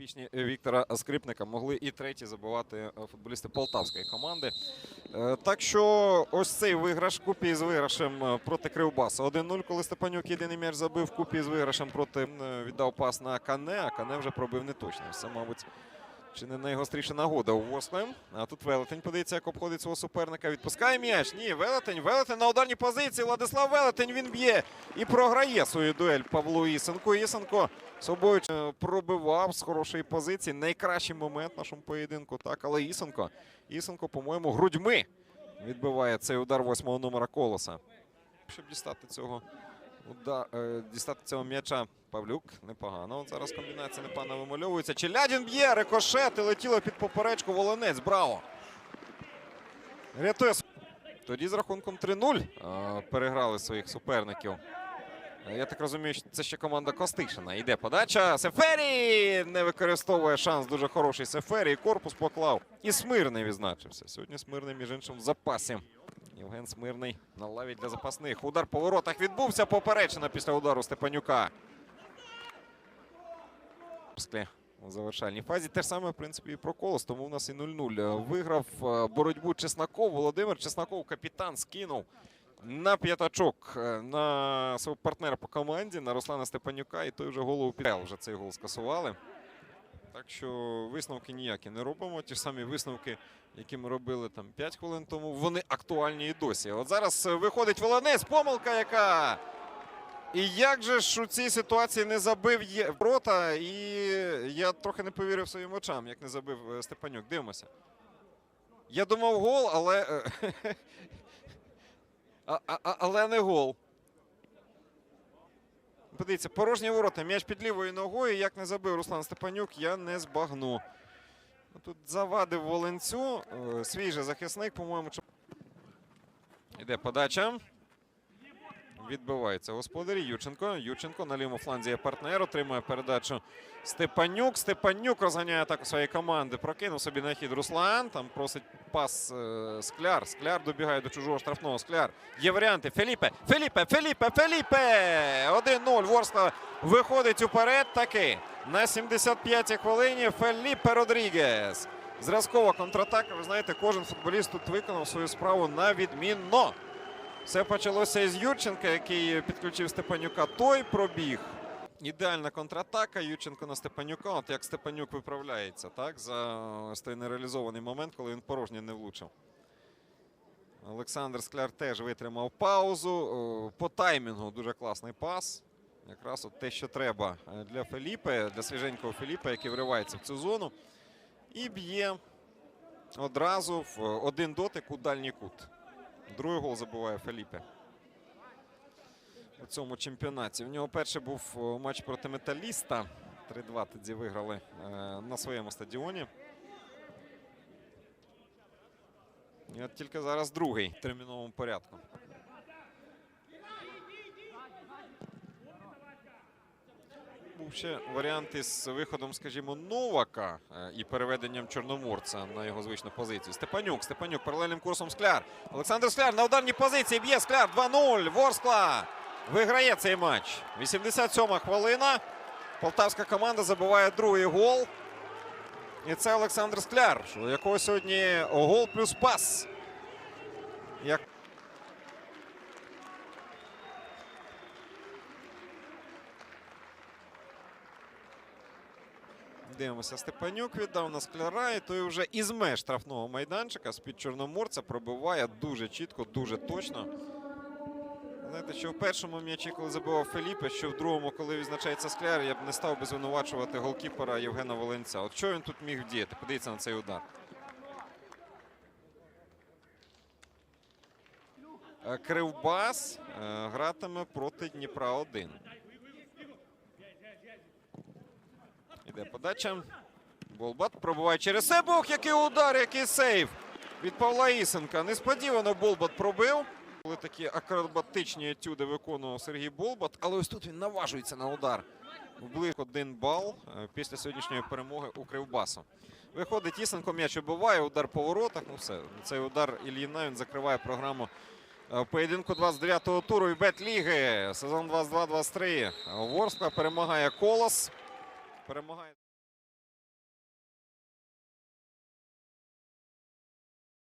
Підопічні Віктора Скрипника могли і треті забивати е, футболісти полтавської команди. Е, Так що ось цей виграш купі з виграшем е, проти Кривбаса. 1-0, коли Степанюк єдиний м'яч забив купі з виграшем проти віддав пас на Кане, а Кане вже пробив неточно. Все, мабуть, чи не найгостріша нагода у Ворскле. А тут Велетень подивиться, як обходить свого суперника. Відпускає м'яч. Ні, Велетень. Велетень на ударній позиції. Владислав Велетень він б'є і програє свою дуель Павлу Ісенко. Ісенко собою пробивав з хорошої позиції. Найкращий момент в нашому поєдинку. Так, але Ісенко. Ісенко, по-моєму, грудьми відбиває цей удар восьмого номера колоса. Щоб дістати цього уда... е, дістати цього м'яча. Павлюк непогано. От зараз комбінація непогано вимальовується. Челядін б'є, рикошет і летіло під поперечку Волонець. Браво! Рятує. Тоді з рахунком 3-0 е, переграли своїх суперників. Е, Я так розумію, що це ще команда Костишина. Йде подача. Сефері не використовує шанс. Дуже хороший Сефері. Корпус поклав. І Смирний відзначився. Сьогодні Смирний, між іншим, в запасі. Євген Смирний на лаві для запасних. Удар по воротах відбувся. Поперечина після удару Степанюка. У завершальній фазі. Те ж саме, в принципі, і про колос, тому в нас і 0-0. Е, Виграв е, боротьбу Чесноков. Володимир Чесноков, капітан, скинув на п'ятачок е, на свого партнера по команді, на Руслана Степанюка, і той вже голову підняв. Вже цей гол скасували. Так що висновки ніякі не робимо. Ті ж самі висновки, які ми робили там 5 хвилин тому, вони актуальні і досі. От зараз е, виходить Волонець, помилка яка. І як же ж у цій ситуації не забив є- ворота, і я трохи не повірив своїм очам, як не забив е, Степанюк. Дивимося. Я думав гол, але. е, а, а- але не гол. Подивіться, порожні ворота. М'яч під лівою ногою. Як не забив Руслан Степанюк, я не збагну. Ну, Тут завадив Волинцю. е, Свій же захисник, по-моєму. йде подача. Відбивається господарі. Юченко. Юченко на лівому фланзі є партнер. Отримує передачу Степанюк. Степанюк розганяє атаку своєї команди. Прокинув собі на хід Руслан. Там просить пас е, Скляр. Скляр добігає до чужого штрафного. Скляр. Є варіанти. Феліпе. Феліпе. Феліпе. Феліпе. 1-0. Ворскла виходить уперед. Таки. На 75-й хвилині Феліпе Родрігес. Зразкова контратака. Ви знаєте, кожен футболіст тут виконав свою справу на відмінно. Все почалося із Юрченка, який підключив Степанюка. Той пробіг. Ідеальна контратака. Юченко на Степанюка. От як Степанюк виправляється, так? За ось той нереалізований момент, коли він порожнє не влучив. Олександр Скляр теж витримав паузу. По таймінгу дуже класний пас. Якраз от те, що треба е, для Феліпе, для свіженького Феліпе, який вривається в цю зону. І б'є одразу в один дотик у дальній кут. Другий гол забиває Феліпе. У цьому чемпіонаті. В нього перший був е, матч проти металіста. 3-2 тоді виграли е, на своєму стадіоні. І от тільки зараз другий в терміновому порядку. Ще варіант із виходом, скажімо, Новака е, і переведенням Чорноморця на його звичну позицію. Степанюк, Степанюк паралельним курсом Скляр. Олександр Скляр на ударній позиції б'є Скляр 2-0. Ворскла виграє цей матч. 87-ма хвилина. Полтавська команда забиває другий гол. І це Олександр Скляр, у якого сьогодні гол плюс пас. Як Дивимося, Степанюк віддав на скляра, і той вже із меж штрафного майданчика з-під Чорноморця пробиває дуже чітко, дуже точно. Знаєте, що в першому м'ячі, коли забивав Феліпе, що в другому, коли відзначається скляр, я б не став би звинувачувати голкіпера Євгена Волинця. От що він тут міг вдіяти? Подивіться на цей удар. Е, Кривбас е, гратиме проти Дніпра 1. Іде подача. Болбат пробиває через себе. Ох, який удар, який сейв від Павла Ісенка. Несподівано Болбат пробив. Були такі акробатичні етюди виконував Сергій Болбат, але ось тут він наважується на удар. Близько один бал е, після сьогоднішньої перемоги у Кривбасу. Виходить Ісенко, м'яч вибиває, удар по воротах. Ну все, цей удар Ільїна він закриває програму е, поєдинку 29-го туру і Бет-ліги. Сезон 22-23. Ворскла перемагає Колос. Перемагає.